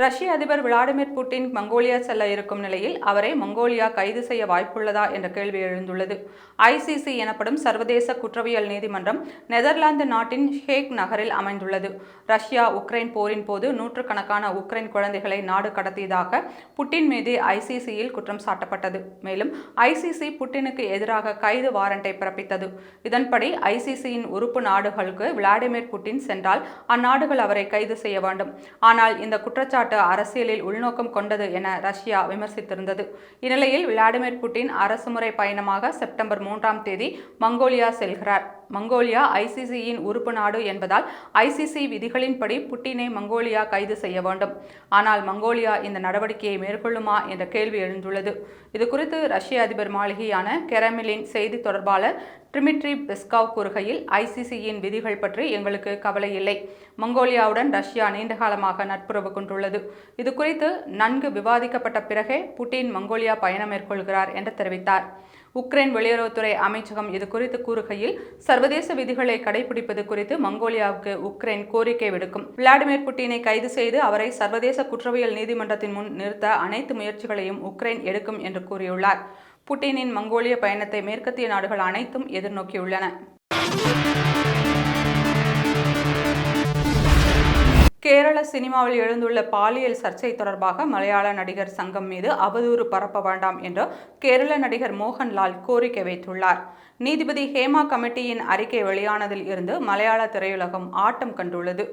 ரஷ்ய அதிபர் Vladimir Putin Mongolia செல்ல இருக்கும் நிலையில் அவரை மங்கோலியா கைது செய்ய வாய்ப்புள்ளதா என்ற கேள்வி எழுந்துள்ளது. ஐசிசி எனப்படும் சர்வதேச குற்றவியல் நீதிமன்றம் நெதர்லாந்து நாட்டின் ஹேக் நகரில் அமைந்துள்ளது. ரஷ்யா உக்ரைன் போரின் போது நூற்றுக்கணக்கான உக்ரைன் குழந்தைகளை நாடு கடத்தியதாக புட்டின் மீது ஐசிசியில் குற்றம் சாட்டப்பட்டது. மேலும் ஐசிசி புட்டினுக்கு எதிராக கைது வாரண்டை பிறப்பித்தது. இதன்படி ஐசிசியின் உறுப்பு நாடுகளுக்கு விளாடிமிர் புட்டின் சென்றால் அந்நாடுகள் அவரை கைது செய்ய வேண்டும். ஆனால் இந்த குற்றச்சாட்டு அரசியலில் உள்நோக்கம் கொண்டது என ரஷ்யா விமர்சித்திருந்தது. இந்நிலையில் விளாடிமிர் புட்டின் அரசுமுறை பயணமாக செப்டம்பர் மூன்றாம் தேதி மங்கோலியா செல்கிறார். மங்கோலியா ஐசிசியின் உறுப்பு நாடு என்பதால் ஐசிசி விதிகளின்படி புட்டினை மங்கோலியா கைது செய்ய வேண்டும். ஆனால் மங்கோலியா இந்த நடவடிக்கையை மேற்கொள்ளுமா என்ற கேள்வி எழுந்துள்ளது. இது குறித்து ரஷ்ய அதிபர் மாளிகையான கெரமிலின் செய்தி தொடர்பாளர் டிமிட்ரி பெஸ்காவ் கூறுகையில் ஐசிசியின் விதிகள் பற்றி எங்களுக்கு கவலை இல்லை. மங்கோலியாவுடன் ரஷ்யா நீண்டகாலமாக நட்புறவு கொண்டுள்ளது. இது குறித்து நன்கு விவாதிக்கப்பட்ட பிறகே புட்டின் மங்கோலியா பயணம் மேற்கொள்கிறார் என்று தெரிவித்தார். உக்ரைன் வெளியுறவுத்துறை அமைச்சகம் இது குறித்து கூறுகையில் சர்வதேச விதிகளை கடைபிடிப்பது குறித்து மங்கோலியாவுக்கு உக்ரைன் கோரிக்கை விடுக்கும். விளாடிமிர் புட்டினை கைது செய்து அவரை சர்வதேச குற்றவியல் நீதிமன்றத்தின் முன் நிறுத்த அனைத்து முயற்சிகளையும் உக்ரைன் எடுக்கும் என்று கூறியுள்ளார். புட்டினின் மங்கோலிய பயணத்தை மேற்கத்திய நாடுகள் அனைத்தும் எதிர்நோக்கியுள்ளன. கேரள சினிமாவில் எழுந்துள்ள பாலியல் சர்ச்சை தொடர்பாக மலையாள நடிகர் சங்கம் மீது அவதூறு பரப்ப வேண்டாம் என்று கேரள நடிகர் மோகன்லால் கோரிக்கை வைத்துள்ளார். நீதிபதி ஹேமா கமிட்டியின் அறிக்கை வெளியானதில் இருந்து மலையாள திரையுலகம் ஆட்டம் கண்டுள்ளது.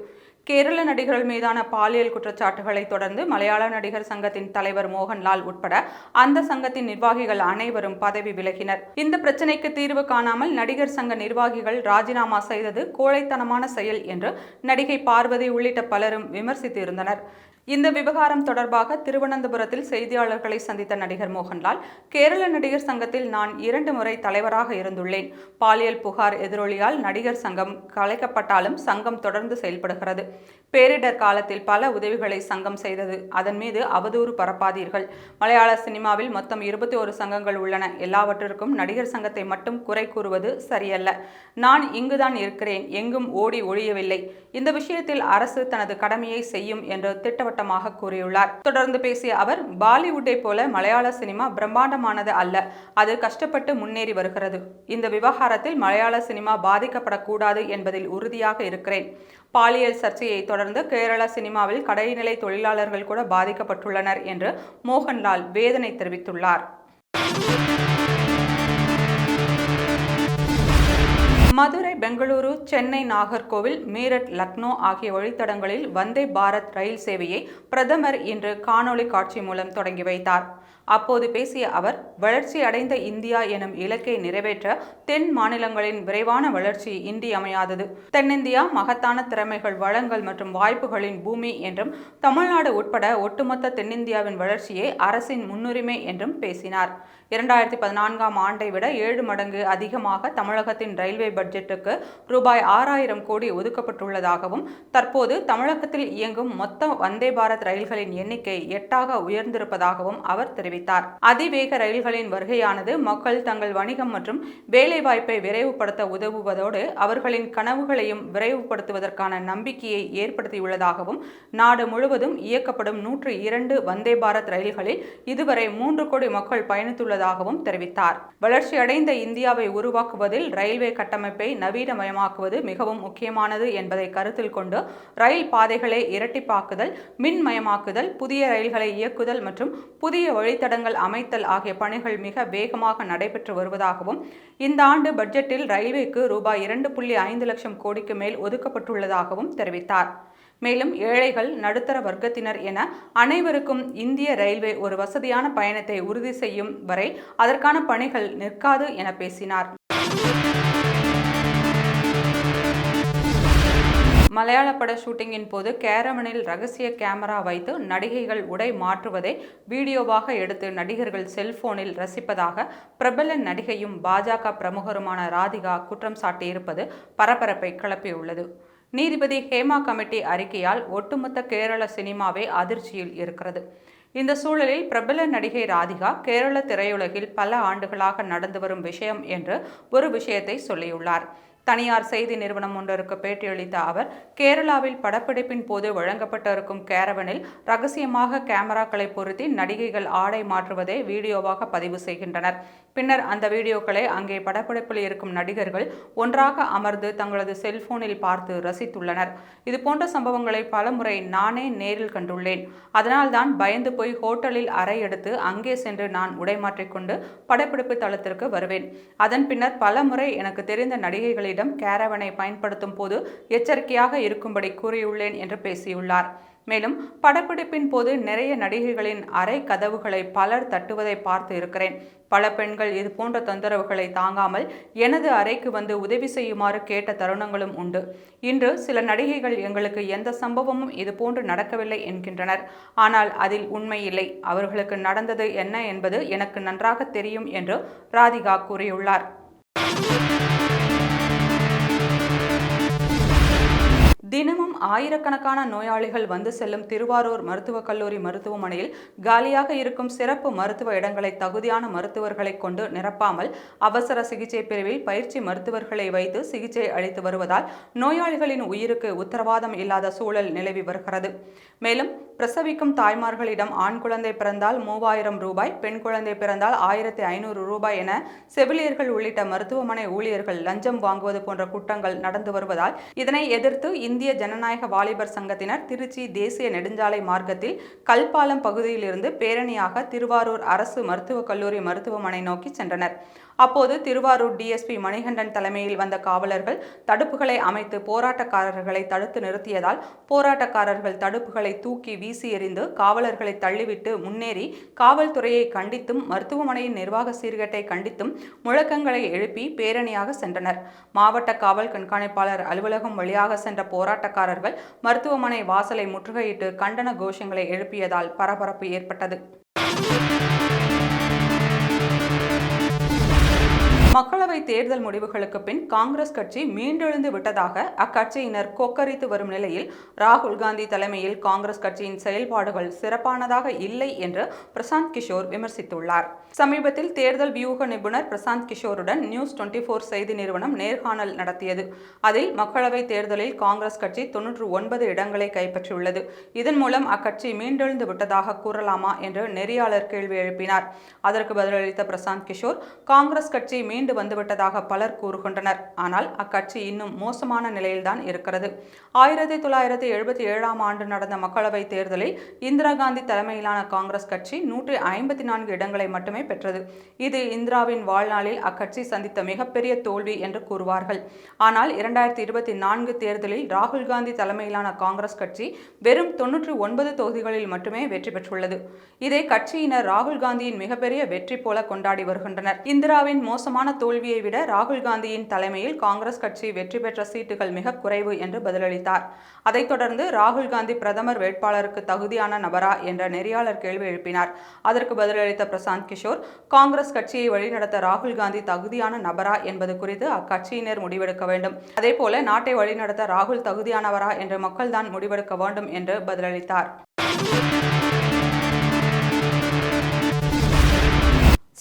கேரள நடிகர்கள் மீதான பாலியல் குற்றச்சாட்டுகளை தொடர்ந்து மலையாள நடிகர் சங்கத்தின் தலைவர் மோகன்லால் உட்பட அந்த சங்கத்தின் நிர்வாகிகள் அனைவரும் பதவி விலகினர். இந்த பிரச்சினைக்கு தீர்வு காணாமல் நடிகர் சங்க நிர்வாகிகள் ராஜினாமா செய்தது கோழைத்தனமான செயல் என்று நடிகை பார்வதி உள்ளிட்ட பலரும் விமர்சித்து இருந்தனர் இந்த விவகாரம் தொடர்பாக திருவனந்தபுரத்தில் செய்தியாளர்களை சந்தித்த நடிகர் மோகன்லால் கேரள நடிகர் சங்கத்தில் நான் இரண்டு முறை தலைவராக இருந்துள்ளேன். பாலியல் புகார் எதிரொலியால் நடிகர் சங்கம் கலைக்கப்பட்டாலும் சங்கம் தொடர்ந்து செயல்படுகிறது. பேரிடர் காலத்தில் பல உதவிகளை சங்கம் செய்தது. அதன் மீது அவதூறு பரப்பாதீர்கள். மலையாள சினிமாவில் மொத்தம் இருபத்தி ஒரு சங்கங்கள் உள்ளன. எல்லாவற்றிற்கும் நடிகர் சங்கத்தை மட்டும் குறை கூறுவது சரியல்ல. நான் இங்குதான் இருக்கிறேன். எங்கும் ஓடி ஒழியவில்லை. இந்த விஷயத்தில் அரசு தனது கடமையை செய்யும் என்று திட்டவட்டமாக கூறியுள்ளார். தொடர்ந்து பேசிய அவர் பாலிவுட்டை போல மலையாள சினிமா பிரம்மாண்டமானது அல்ல அது கஷ்டப்பட்டு முன்னேறி வருகிறது. இந்த விவகாரத்தில் மலையாள சினிமா பாதிக்கப்படக்கூடாது என்பதில் உறுதியாக இருக்கிறேன். பாலியல் சர்ச்சையை தொடர்ந்து கேரள சினிமாவில் கடைநிலை தொழிலாளர்கள் கூட பாதிக்கப்பட்டுள்ளனர் என்று மோகன்லால் வேதனை தெரிவித்துள்ளார். மதுரை பெங்களூரு சென்னை நாகர்கோவில் மீரட் லக்னோ ஆகிய வழித்தடங்களில் வந்தே பாரத் ரயில் சேவையை பிரதமர் இன்று காணொளி காட்சி மூலம் தொடங்கி வைத்தார். அப்போது பேசிய அவர் வளர்ச்சி அடைந்த இந்தியா எனும் இலக்கை நிறைவேற்ற தென் மாநிலங்களின் விரைவான வளர்ச்சி இன்றியமையாதது தென்னிந்தியா மகத்தான திறமைகள் வளங்கள் மற்றும் வாய்ப்புகளின் பூமி என்றும் தமிழ்நாடு உட்பட ஒட்டுமொத்த தென்னிந்தியாவின் வளர்ச்சியே அரசின் முன்னுரிமை என்றும் பேசினார். இரண்டாயிரத்தி பதினான்காம் ஆண்டை விட ஏழு மடங்கு அதிகமாக தமிழகத்தின் ரயில்வே பட்ஜெட்டுக்கு ரூபாய் ஆறாயிரம் கோடி ஒதுக்கப்பட்டுள்ளதாகவும் தற்போது தமிழகத்தில் இயங்கும் மொத்த வந்தே பாரத் ரயில்களின் எண்ணிக்கை எட்டாக உயர்ந்திருப்பதாகவும் அவர் தெரிவித்தார். அதிவேக ரயில்களின் வருகையானது மக்கள் தங்கள் வணிகம் மற்றும் வேலைவாய்ப்பை விரைவுபடுத்த உதவுவதோடு அவர்களின் கனவுகளையும் விரைவுபடுத்துவதற்கான நம்பிக்கையை ஏற்படுத்தியுள்ளதாகவும் நாடு முழுவதும் இயக்கப்படும் நூற்று இரண்டு வந்தே பாரத் ரயில்களில் இதுவரை மூன்று கோடி மக்கள் பயணித்துள்ளதாக இருப்பதாகவும் தெரிவித்தார். வளர்ச்சியடைந்த இந்தியாவை உருவாக்குவதில் ரயில்வே கட்டமைப்பை நவீனமயமாக்குவது மிகவும் முக்கியமானது என்பதை கருத்தில் கொண்டு ரயில் பாதைகளை இரட்டிப்பாக்குதல் மின்மயமாக்குதல் புதிய ரயில்களை இயக்குதல் மற்றும் புதிய வழித்தடங்கள் அமைத்தல் ஆகிய பணிகள் மிக வேகமாக நடைபெற்று வருவதாகவும் இந்த ஆண்டு பட்ஜெட்டில் ரயில்வேக்கு ரூபாய் இரண்டு புள்ளி ஐந்து லட்சம் கோடிக்கு மேல் ஒதுக்கப்பட்டுள்ளதாகவும் தெரிவித்தார். மேலும் ஏழைகள் நடுத்தர வர்க்கத்தினர் என அனைவருக்கும் இந்திய ரயில்வே ஒரு வசதியான பயணத்தை உறுதி செய்யும் வரை அதற்கான பணிகள் நிற்காது என பேசினார். மலையாள பட ஷூட்டிங்கின் போது கேரமனில் ரகசிய கேமரா வைத்து நடிகைகள் உடை மாற்றுவதை வீடியோவாக எடுத்து நடிகர்கள் செல்போனில் ரசிப்பதாக பிரபல நடிகையும் பாஜக பிரமுகருமான ராதிகா குற்றம் சாட்டியிருப்பது பரபரப்பை கிளப்பியுள்ளது. நீதிபதி ஹேமா கமிட்டி அறிக்கையால் ஒட்டுமொத்த கேரள சினிமாவே அதிர்ச்சியில் இருக்கிறது. இந்த சூழலில் பிரபல நடிகை ராதிகா கேரள திரையுலகில் பல ஆண்டுகளாக நடந்து வரும் விஷயம் என்று ஒரு விஷயத்தை சொல்லியுள்ளார். தனியார் செய்தி நிறுவனம் ஒன்றிற்கு பேட்டியளித்த அவர் கேரளாவில் படப்பிடிப்பின் போது வழங்கப்பட்டிருக்கும் கேரவனில் ரகசியமாக கேமராக்களை பொருத்தி நடிகைகள் ஆடை மாற்றுவதை வீடியோவாக பதிவு செய்கின்றனர். பின்னர் அந்த வீடியோக்களை அங்கே படப்பிடிப்பில் இருக்கும் நடிகர்கள் ஒன்றாக அமர்ந்து தங்களது செல்போனில் பார்த்து ரசித்துள்ளனர். இதுபோன்ற சம்பவங்களை பலமுறை நானே நேரில் கண்டுள்ளேன். அதனால்தான் பயந்து போய் ஹோட்டலில் அறை எடுத்து அங்கே சென்று நான் உடை மாற்றிக்கொண்டு படப்பிடிப்பு தளத்திற்கு வருவேன். அதன் பின்னர் பலமுறை எனக்கு தெரிந்த மக்களிடம் கேரவனை பயன்படுத்தும் போது எச்சரிக்கையாக இருக்கும்படி கூறியுள்ளேன் என்று பேசியுள்ளார். மேலும் படப்பிடிப்பின் போது நிறைய நடிகைகளின் அறை கதவுகளை பலர் தட்டுவதை பார்த்து இருக்கிறேன். பல பெண்கள் இது போன்ற தொந்தரவுகளை தாங்காமல் எனது அறைக்கு வந்து உதவி செய்யுமாறு கேட்ட தருணங்களும் உண்டு. இன்று சில நடிகைகள் எங்களுக்கு எந்த சம்பவமும் இது போன்று நடக்கவில்லை என்கின்றனர். ஆனால் அதில் உண்மை இல்லை. அவர்களுக்கு நடந்தது என்ன என்பது எனக்கு நன்றாக தெரியும் என்று ராதிகா கூறியுள்ளார். தினமும் ஆயிரக்கணக்கான நோயாளிகள் வந்து செல்லும் திருவாரூர் மருத்துவக் கல்லூரி மருத்துவமனையில் காலியாக இருக்கும் சிறப்பு மருத்துவ இடங்களை தகுதியான மருத்துவர்களை கொண்டு நிரப்பாமல் அவசர சிகிச்சை பிரிவில் பயிற்சி மருத்துவர்களை வைத்து சிகிச்சை அளித்து வருவதால் நோயாளிகளின் உயிருக்கு உத்தரவாதம் இல்லாத சூழல் நிலவி வருகிறது. மேலும் பிரசவிக்கும் தாய்மார்களிடம் ஆண் குழந்தை பிறந்தால் மூவாயிரம் ரூபாய் பெண் குழந்தை பிறந்தால் ஆயிரத்தி ஐநூறு ரூபாய் என செவிலியர்கள் உள்ளிட்ட மருத்துவமனை ஊழியர்கள் லஞ்சம் வாங்குவது போன்ற குற்றங்கள் நடந்து வருவதால் இதனை எதிர்த்து இந்திய ஜனநாயக வாலிபர் சங்கத்தினர் திருச்சி தேசிய நெடுஞ்சாலை மார்க்கத்தில் கல்பாலம் பகுதியிலிருந்து பேரணியாக திருவாரூர் அரசு மருத்துவக் கல்லூரி மருத்துவமனை நோக்கி சென்றனர். அப்போது திருவாரூர் டிஎஸ்பி மணிகண்டன் தலைமையில் வந்த காவலர்கள் தடுப்புகளை அமைத்து போராட்டக்காரர்களை தடுத்து நிறுத்தியதால் போராட்டக்காரர்கள் தடுப்புகளை தூக்கி வீசி எறிந்து காவலர்களை தள்ளிவிட்டு முன்னேறி காவல்துறையை கண்டித்தும் மருத்துவமனையின் நிர்வாக சீர்கேட்டை கண்டித்தும் முழக்கங்களை எழுப்பி பேரணியாக சென்றனர். மாவட்ட காவல் கண்காணிப்பாளர் அலுவலகம் வழியாக சென்ற போராட்டக்காரர்கள் மருத்துவமனை வாசலை முற்றுகையிட்டு கண்டன கோஷங்களை எழுப்பியதால் பரபரப்பு ஏற்பட்டது. மக்களவை தேர்தல் முடிவுகளுக்கு பின் காங்கிரஸ் கட்சி மீண்டெழுந்து விட்டதாக அக்கட்சியினர் கொக்கரித்து வரும் நிலையில் ராகுல் காந்தி தலைமையில் காங்கிரஸ் கட்சியின் செயல்பாடுகள் சிறப்பானதாக இல்லை என்று பிரசாந்த் கிஷோர் விமர்சித்துள்ளார். சமீபத்தில் தேர்தல் வியூக நிபுணர் பிரசாந்த் கிஷோருடன் நியூஸ் டுவெண்ட்டி போர் செய்தி நிறுவனம் நேர்காணல் நடத்தியது. அதில் மக்களவை தேர்தலில் காங்கிரஸ் கட்சி தொன்னூற்று ஒன்பது இடங்களை கைப்பற்றியுள்ளது. இதன் மூலம் அக்கட்சி மீண்டெழுந்து விட்டதாக கூறலாமா என்று நெறியாளர் கேள்வி எழுப்பினார். அதற்கு பதிலளித்த பிரசாந்த் கிஷோர் காங்கிரஸ் கட்சி மீண்டு மீண்டு வந்துவிட்டதாக பலர் கூறுகின்றனர். ஆனால் அக்கட்சி இன்னும் மோசமான நிலையில்தான் இருக்கிறது. ஆயிரத்தி தொள்ளாயிரத்தி எழுபத்தி ஏழாம் ஆண்டு நடந்த மக்களவைத் தேர்தலில் இந்திரா காந்தி தலைமையிலான காங்கிரஸ் கட்சி நூற்றி ஐம்பத்தி நான்கு இடங்களை மட்டுமே பெற்றது. இது இந்திராவின் வாழ்நாளில் அக்கட்சி சந்தித்த மிகப்பெரிய தோல்வி என்று கூறுவார்கள். ஆனால் இரண்டாயிரத்தி இருபத்தி நான்கு தேர்தலில் ராகுல் காந்தி தலைமையிலான காங்கிரஸ் கட்சி வெறும் தொன்னூற்றி ஒன்பது தொகுதிகளில் மட்டுமே வெற்றி பெற்றுள்ளது. இதை கட்சியினர் ராகுல் காந்தியின் மிகப்பெரிய வெற்றி போல கொண்டாடி வருகின்றனர். இந்திராவின் மோசமான தோல்வியை விட ராகுல் காந்தியின் தலைமையில் காங்கிரஸ் கட்சி வெற்றி பெற்ற சீட்டுகள் மிக குறைவு என்று பதிலளித்தார். அதைத் தொடர்ந்து ராகுல் காந்தி பிரதமர் வேட்பாளருக்கு தகுதியான நபரா என்ற நெறியாளர் கேள்வி எழுப்பினார். அதற்கு பதிலளித்த பிரசாந்த் கிஷோர் காங்கிரஸ் கட்சியை வழிநடத்த ராகுல் காந்தி தகுதியான நபரா என்பது குறித்து அக்கட்சியினர் முடிவெடுக்க வேண்டும். அதேபோல நாட்டை வழிநடத்த ராகுல் தகுதியானவரா என்று மக்கள்தான் முடிவெடுக்க வேண்டும் என்று பதிலளித்தார்.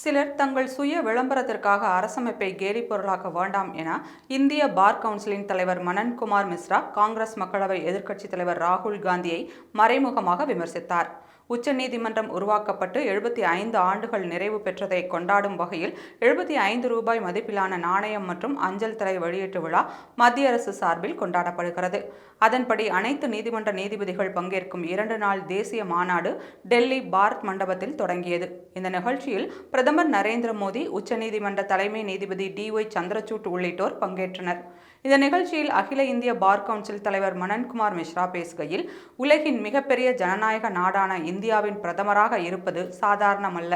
சிலர் தங்கள் சுய விளம்பரத்திற்காக அரசமைப்பை கேலி பொருளாக்க வேண்டாம் என இந்திய பார் கவுன்சிலின் தலைவர் மனன்குமார் மிஸ்ரா காங்கிரஸ் மக்களவை எதிர்க்கட்சித் தலைவர் ராகுல் காந்தியை மறைமுகமாக விமர்சித்தார். உச்சநீதிமன்றம் உருவாக்கப்பட்டு எழுபத்தி ஐந்து ஆண்டுகள் நிறைவு பெற்றதை கொண்டாடும் வகையில் எழுபத்தி ஐந்து ரூபாய் மதிப்பிலான நாணயம் மற்றும் அஞ்சல் தலை வெளியீட்டு விழா மத்திய அரசு சார்பில் கொண்டாடப்படுகிறது. அதன்படி அனைத்து நீதிமன்ற நீதிபதிகள் பங்கேற்கும் இரண்டு நாள் தேசிய மாநாடு டெல்லி பாரத் மண்டபத்தில் தொடங்கியது. இந்த நிகழ்ச்சியில் பிரதமர் நரேந்திர மோடி உச்சநீதிமன்ற தலைமை நீதிபதி டி ஒய் சந்திரசூட் உள்ளிட்டோர் பங்கேற்றனர். இந்த நிகழ்ச்சியில் அகில இந்திய பார் கவுன்சில் தலைவர் மனன்குமார் மிஸ்ரா பேசுகையில் உலகின் மிகப்பெரிய ஜனநாயக நாடான இந்தியாவின் பிரதமராக இருப்பது சாதாரணமல்ல.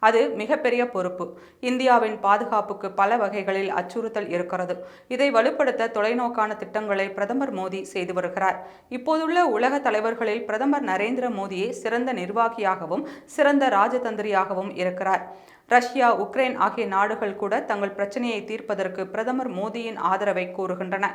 அது மிகப்பெரிய பொறுப்பு. இந்தியாவின் பாதுகாப்புக்கு பல வகைகளில் அச்சுறுத்தல் இருக்கிறது. இதை வலுப்படுத்த தொலைநோக்கான திட்டங்களை பிரதமர் மோடி செய்து வருகிறார். இப்போதுள்ள உலக தலைவர்களில் பிரதமர் நரேந்திர மோடியே சிறந்த நிர்வாகியாகவும் சிறந்த ராஜதந்திரியாகவும் இருக்கிறார். ரஷ்யா உக்ரைன் ஆகிய நாடுகள் கூட தங்கள் பிரச்சனையை தீர்ப்பதற்கு பிரதமர் மோடியின் ஆதரவை கூறுகின்றன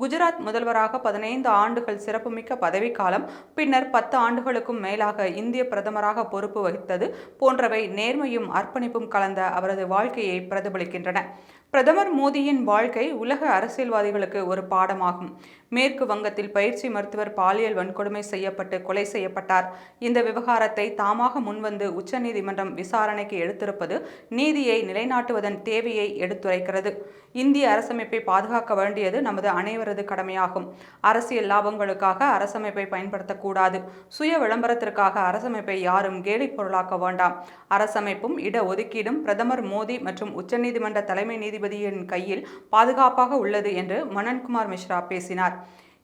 குஜராத் முதல்வராக பதினைந்து ஆண்டுகள் சிறப்புமிக்க பதவிக்காலம் பின்னர் பத்து ஆண்டுகளுக்கும் மேலாக இந்திய பிரதமராக பொறுப்பு வகித்தது போன்றவை நேர்மையும் அர்ப்பணிப்பும் கலந்த அவரது வாழ்க்கையை பிரதிபலிக்கின்றன. பிரதமர் மோடியின் வாழ்க்கை உலக அரசியல்வாதிகளுக்கு ஒரு பாடமாகும். மேற்கு வங்கத்தில் பயிற்சி மருத்துவர் பாலியல் வன்கொடுமை செய்யப்பட்டு கொலை செய்யப்பட்டார். இந்த விவகாரத்தை தாமாக முன்வந்து உச்சநீதிமன்றம் விசாரணைக்கு எடுத்திருப்பது நீதியை நிலைநாட்டுவதன் தேவையை எடுத்துரைக்கிறது. இந்திய அரசமைப்பை பாதுகாக்க வேண்டியது நமது அனைவரது கடமையாகும். அரசியல் லாபங்களுக்காக அரசமைப்பை பயன்படுத்தக்கூடாது. சுய விளம்பரத்திற்காக அரசமைப்பை யாரும் கேலி பொருளாக்க வேண்டாம். அரசமைப்பும் இட ஒதுக்கீடும் பிரதமர் மோடி மற்றும் உச்சநீதிமன்ற தலைமை நீதிபதியின் கையில் பாதுகாப்பாக உள்ளது என்று மனன்குமார் மிஸ்ரா பேசினார்.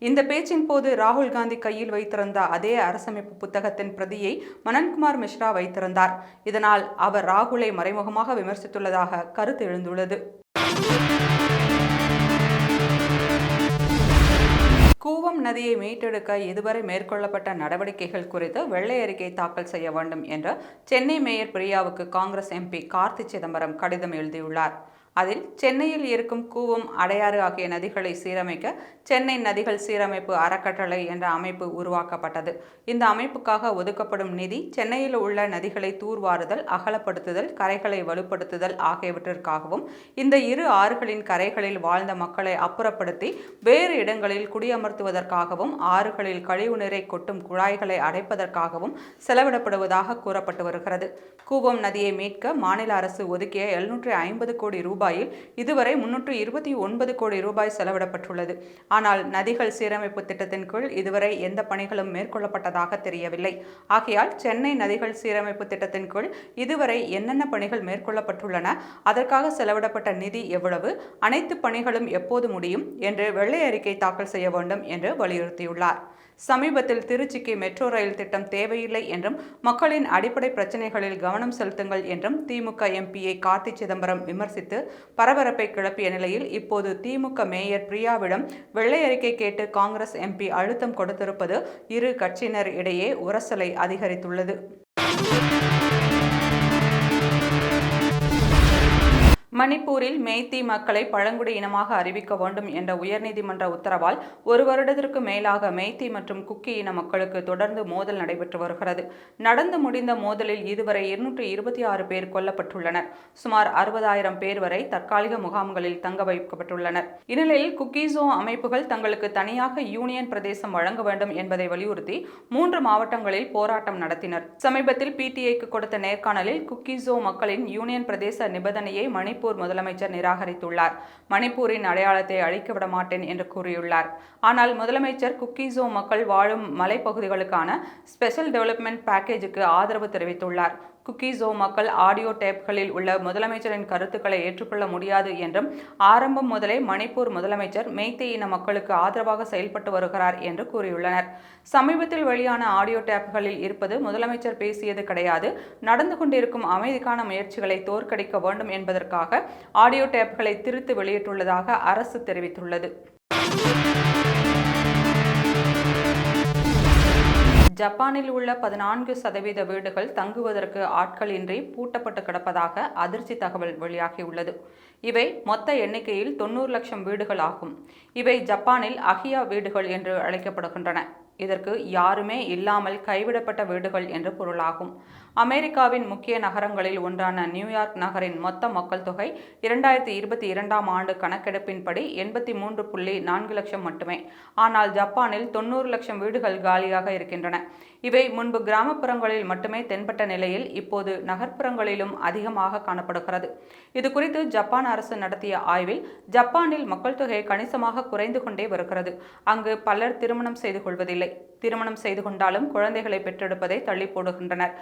இந்த பேச்சின் போது ராகுல் காந்தி கையில் வைத்திருந்த அதே அரசமைப்பு புத்தகத்தின் பிரதியை மனன்குமார் மிஸ்ரா வைத்திருந்தார். இதனால் அவர் ராகுலை மறைமுகமாக விமர்சித்துள்ளதாக கருத்து எழுந்துள்ளது. கூவம் நதியை மீட்டெடுக்க இதுவரை மேற்கொள்ளப்பட்ட நடவடிக்கைகள் குறித்து வெள்ளை அறிக்கை தாக்கல் செய்ய வேண்டும் என்று சென்னை மேயர் பிரியாவுக்கு காங்கிரஸ் எம்பி கார்த்தி சிதம்பரம் கடிதம் எழுதியுள்ளார். அதில் சென்னையில் இருக்கும் கூவம் அடையாறு ஆகிய நதிகளை சீரமைக்க சென்னை நதிகள் சீரமைப்பு அறக்கட்டளை என்ற அமைப்பு உருவாக்கப்பட்டது. இந்த அமைப்புக்காக ஒதுக்கப்படும் நிதி சென்னையில் உள்ள நதிகளை தூர்வாறுதல் அகலப்படுத்துதல் கரைகளை வலுப்படுத்துதல் ஆகியவற்றிற்காகவும் இந்த இரு ஆறுகளின் கரைகளில் வாழ்ந்த மக்களை அப்புறப்படுத்தி வேறு இடங்களில் குடியமர்த்துவதற்காகவும் ஆறுகளில் கழிவுநீரை கொட்டும் குழாய்களை அடைப்பதற்காகவும் செலவிடப்படுவதாக கூறப்பட்டு வருகிறது. கூவம் நதியை மீட்க மாநில அரசு ஒதுக்கிய எழுநூற்றி ஐம்பது கோடி ரூபாயில் இதுவரை முன்னூற்று இருபத்தி ஒன்பது கோடி ரூபாய் செலவிடப்பட்டுள்ளது. ஆனால் நதிகள் சீரமைப்பு திட்டத்தின் கீழ் இதுவரை எந்த பணிகளும் மேற்கொள்ளப்பட்டதாக தெரியவில்லை. ஆகையால் சென்னை நதிகள் சீரமைப்பு திட்டத்தின் கீழ் இதுவரை என்னென்ன பணிகள் மேற்கொள்ளப்பட்டுள்ளன அதற்காக செலவிடப்பட்ட நிதி எவ்வளவு அனைத்து பணிகளும் எப்போது முடியும் என்று வெள்ளை அறிக்கை தாக்கல் செய்ய வேண்டும் என்று வலியுறுத்தியுள்ளார். சமீபத்தில் திருச்சிக்கு மெட்ரோ ரயில் திட்டம் தேவையில்லை என்றும் மக்களின் அடிப்படை பிரச்சினைகளில் கவனம் செலுத்துங்கள் என்றும் திமுக எம்பியை கார்த்தி சிதம்பரம் விமர்சித்து பரபரப்பை கிளப்பிய நிலையில் இப்போது திமுக மேயர் பிரியாவிடம் வெள்ளை அறிக்கை கேட்டு காங்கிரஸ் எம்பி அழுத்தம் கொடுத்திருப்பது இரு கட்சியினர் இடையே உரசலை அதிகரித்துள்ளது. மணிப்பூரில் மெய்த்தி மக்களை பழங்குடி இனமாக அறிவிக்க வேண்டும் என்ற உயர்நீதிமன்ற உத்தரவால் ஒரு வருடத்திற்கு மேலாக மெய்த்தி மற்றும் குக்கி இன மக்களுக்கு தொடர்ந்து மோதல் நடைபெற்று வருகிறது. நடந்து முடிந்த மோதலில் இதுவரை இருநூற்று இருபத்தி ஆறு பேர் கொல்லப்பட்டுள்ளனர். சுமார் அறுபதாயிரம் பேர் வரை தற்காலிக முகாம்களில் தங்க வைக்கப்பட்டுள்ளனர். இந்நிலையில் குக்கீசோ அமைப்புகள் தங்களுக்கு தனியாக யூனியன் பிரதேசம் வழங்க வேண்டும் என்பதை வலியுறுத்தி மூன்று மாவட்டங்களில் போராட்டம் நடத்தினர். சமீபத்தில் பிடிஐக்கு கொடுத்த நேர்காணலில் குக்கீசோ மக்களின் யூனியன் பிரதேச நிபந்தனையை மணிப்பூர் மணிப்பூர் முதலமைச்சர் நிராகரித்துள்ளார். மணிப்பூரின் அடையாளத்தை அழிக்க விட மாட்டேன் என்று கூறியுள்ளார். ஆனால் முதலமைச்சர் குக்கீசோ மக்கள் வாழும் மலைப்பகுதிகளுக்கான ஸ்பெஷல் டெவலப்மெண்ட் பேக்கேஜுக்கு ஆதரவு தெரிவித்துள்ளார். குக்கீஸோ மக்கள் ஆடியோ டேப்களில் உள்ள முதலமைச்சரின் கருத்துக்களை ஏற்றுக்கொள்ள முடியாது என்றும் ஆரம்பம் முதலே மணிப்பூர் முதலமைச்சர் மெய்த்தே இன மக்களுக்கு ஆதரவாக செயல்பட்டு வருகிறார் என்று கூறியுள்ளனர். சமீபத்தில் வெளியான ஆடியோ டேப்களில் இருப்பது முதலமைச்சர் பேசியது கிடையாது. நடந்து கொண்டிருக்கும் அமைதிக்கான முயற்சிகளை தோற்கடிக்க வேண்டும் என்பதற்காக ஆடியோ டேப்களை திருத்து வெளியிட்டுள்ளதாக அரசு தெரிவித்துள்ளது. ஜப்பானில் உள்ள பதினான்கு சதவீத வீடுகள் தங்குவதற்கு ஆட்களின்றி பூட்டப்பட்டு கிடப்பதாக அதிர்ச்சி தகவல் வெளியாகியுள்ளது. இவை மொத்த எண்ணிக்கையில் தொண்ணூறு லட்சம் வீடுகள் ஆகும். இவை ஜப்பானில் அகியா வீடுகள் என்று அழைக்கப்படுகின்றன. இதற்கு யாருமே இல்லாமல் கைவிடப்பட்ட வீடுகள் என்று பொருளாகும். அமெரிக்காவின் முக்கிய நகரங்களில் ஒன்றான நியூயார்க் நகரின் மொத்த மக்கள் தொகை இரண்டாயிரத்தி இருபத்தி இரண்டாம் ஆண்டு கணக்கெடுப்பின்படி எண்பத்தி மூன்று புள்ளி நான்கு லட்சம் மட்டுமே. ஆனால் ஜப்பானில் தொண்ணூறு லட்சம் வீடுகள் காலியாக இருக்கின்றன. இவை முன்பு கிராமப்புறங்களில் மட்டுமே தென்பட்ட நிலையில் இப்போது நகர்ப்புறங்களிலும் அதிகமாக காணப்படுகிறது. இது குறித்து ஜப்பான் அரசு நடத்திய ஆய்வில் ஜப்பானில் மக்கள் தொகை கணிசமாக குறைந்து கொண்டே வருகிறது. அங்கு பலர் திருமணம் செய்து கொள்வதில்லை. திருமணம் செய்து கொண்டாலும் குழந்தைகளை பெற்றெடுப்பதை தள்ளி போடுகின்றனர்.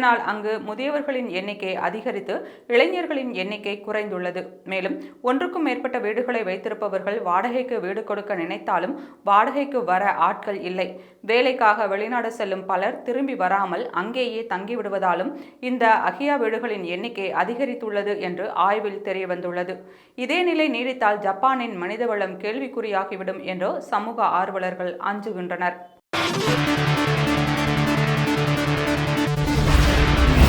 இதனால் அங்கு முதியவர்களின் எண்ணிக்கை அதிகரித்து இளைஞர்களின் எண்ணிக்கை குறைந்துள்ளது. மேலும் ஒன்றுக்கும் மேற்பட்ட வீடுகளை வைத்திருப்பவர்கள் வாடகைக்கு வீடு கொடுக்க நினைத்தாலும் வாடகைக்கு வர ஆட்கள் இல்லை. வேலைக்காக வெளிநாடு செல்லும் பலர் திரும்பி வராமல் அங்கேயே தங்கிவிடுவதாலும் இந்த அகியா வீடுகளின் எண்ணிக்கை அதிகரித்துள்ளது என்று ஆய்வில் தெரியவந்துள்ளது. இதே நிலை நீடித்தால் ஜப்பானின் மனிதவளம் கேள்விக்குறியாகிவிடும் என்று சமூக ஆர்வலர்கள் அஞ்சுகின்றனர்.